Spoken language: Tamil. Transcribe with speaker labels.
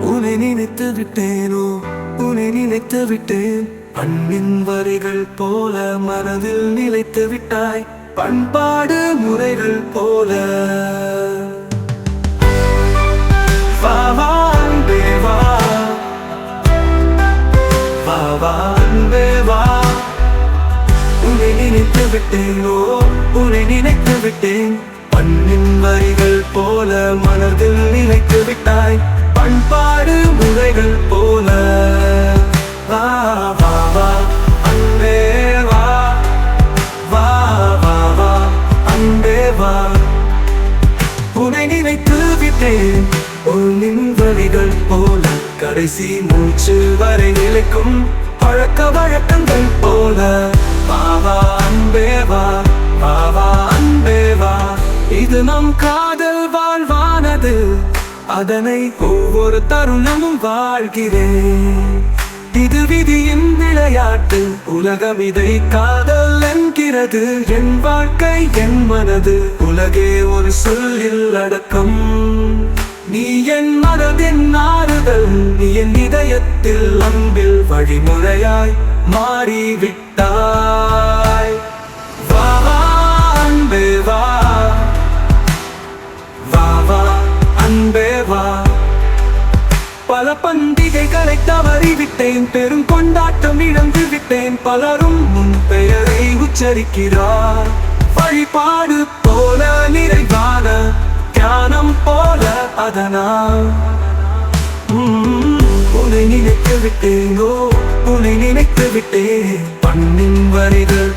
Speaker 1: உன்னை நினைத்து விட்டேனோ? உன்னை நினைத்து விட்டேன். பண்ணின் வரிகள் போல மனதில் நிலைத்து விட்டாய். பண்பாடு முறைகள் போல. உன்னை நினைத்து விட்டேனோ? உன்னை நினைத்து விட்டேன். பண்ணின் வரிகள் போல மனதில் நினைத்து விட்டாய். பண்பாடு முறைகள் போல. வா வா வா அன்பே வா. வா வா வா அன்பே வா. உன்னை நினைத்து விட்டேன். உன்னின் வழிகள் போல. கடைசி மூச்சு வரை நிலைக்கும் பழக்க வழக்கங்கள் போல. பாவா அன்பேவா பாவா அன்பே இது நம் கா அதனை ஒவ்வொரு தருணமும் வாழ்கிறேன். இது விதியின் விளையாட்டு உலகம் இதை காதல் என்கிறது. என் வாழ்க்கை என் மனது உலகே ஒரு சொல்லில் அடக்கம். நீ என் மனதின் ஆறுதல் நீ என் இதயத்தில் அன்பில் வழிமுறையாய் மாறிவிட்டாய். வா அன்பே வா. வா பல பண்டிகைகளை தவறிவிட்டேன். பெரும் கொண்டாட்டம் இழந்து விட்டேன். பலரும் முன் பெயரை உச்சரிக்கிறார். வழிபாடு போல நிறைவான தியானம் போல அதனால் உன்னை நினைத்து விட்டேனோ? உன்னை நினைத்து விட்டேன். பண்ணின் வரிகள்